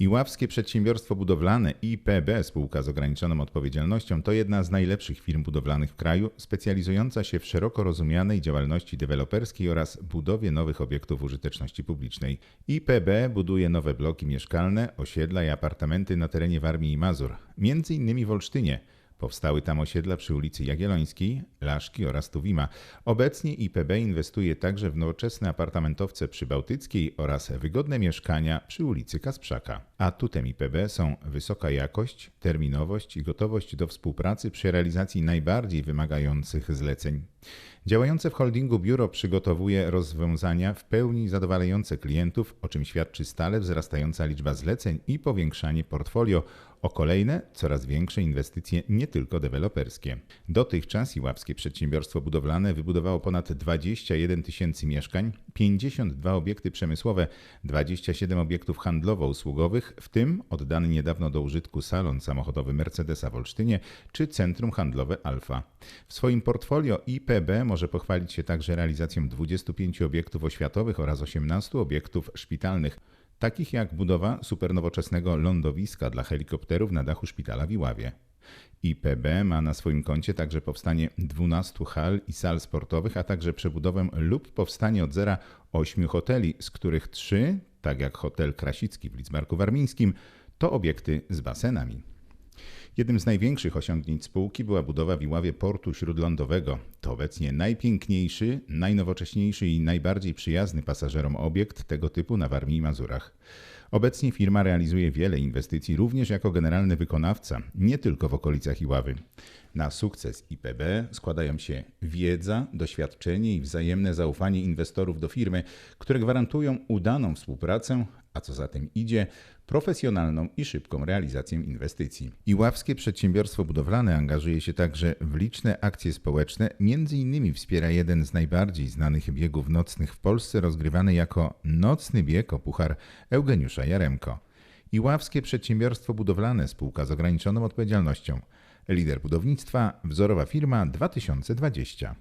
Iławskie Przedsiębiorstwo Budowlane IPB, spółka z ograniczoną odpowiedzialnością, to jedna z najlepszych firm budowlanych w kraju, specjalizująca się w szeroko rozumianej działalności deweloperskiej oraz budowie nowych obiektów użyteczności publicznej. IPB buduje nowe bloki mieszkalne, osiedla i apartamenty na terenie Warmii i Mazur, między innymi w Olsztynie. Powstały tam osiedla przy ulicy Jagiellońskiej, Laszki oraz Tuwima. Obecnie IPB inwestuje także w nowoczesne apartamentowce przy Bałtyckiej oraz wygodne mieszkania przy ulicy Kasprzaka. Atutem IPB są wysoka jakość, terminowość i gotowość do współpracy przy realizacji najbardziej wymagających zleceń. Działające w holdingu biuro przygotowuje rozwiązania w pełni zadowalające klientów, o czym świadczy stale wzrastająca liczba zleceń i powiększanie portfolio o kolejne, coraz większe inwestycje nie tylko deweloperskie. Dotychczas Iławskie Przedsiębiorstwo Budowlane wybudowało ponad 21 tysięcy mieszkań, 52 obiekty przemysłowe, 27 obiektów handlowo-usługowych, w tym oddany niedawno do użytku salon samochodowy Mercedesa w Olsztynie czy centrum handlowe Alfa. W swoim portfolio IPB może pochwalić się także realizacją 25 obiektów oświatowych oraz 18 obiektów szpitalnych takich jak budowa supernowoczesnego lądowiska dla helikopterów na dachu szpitala w Iławie. IPB ma na swoim koncie także powstanie 12 hal i sal sportowych, a także przebudowę lub powstanie od zera 8 hoteli, z których 3, tak jak hotel Krasicki w Lidzbarku Warmińskim, to obiekty z basenami. Jednym z największych osiągnięć spółki była budowa w Iławie portu śródlądowego. To obecnie najpiękniejszy, najnowocześniejszy i najbardziej przyjazny pasażerom obiekt tego typu na Warmii i Mazurach. Obecnie firma realizuje wiele inwestycji również jako generalny wykonawca, nie tylko w okolicach Iławy. Na sukces IPB składają się wiedza, doświadczenie i wzajemne zaufanie inwestorów do firmy, które gwarantują udaną współpracę, a co za tym idzie, profesjonalną i szybką realizację inwestycji. Iławskie Przedsiębiorstwo Budowlane angażuje się także w liczne akcje społeczne, innymi wspiera jeden z najbardziej znanych biegów nocnych w Polsce, rozgrywany jako Nocny Bieg o Puchar Eugeniusza Jaremko. Iławskie Przedsiębiorstwo Budowlane, spółka z ograniczoną odpowiedzialnością. Lider budownictwa, wzorowa firma 2020.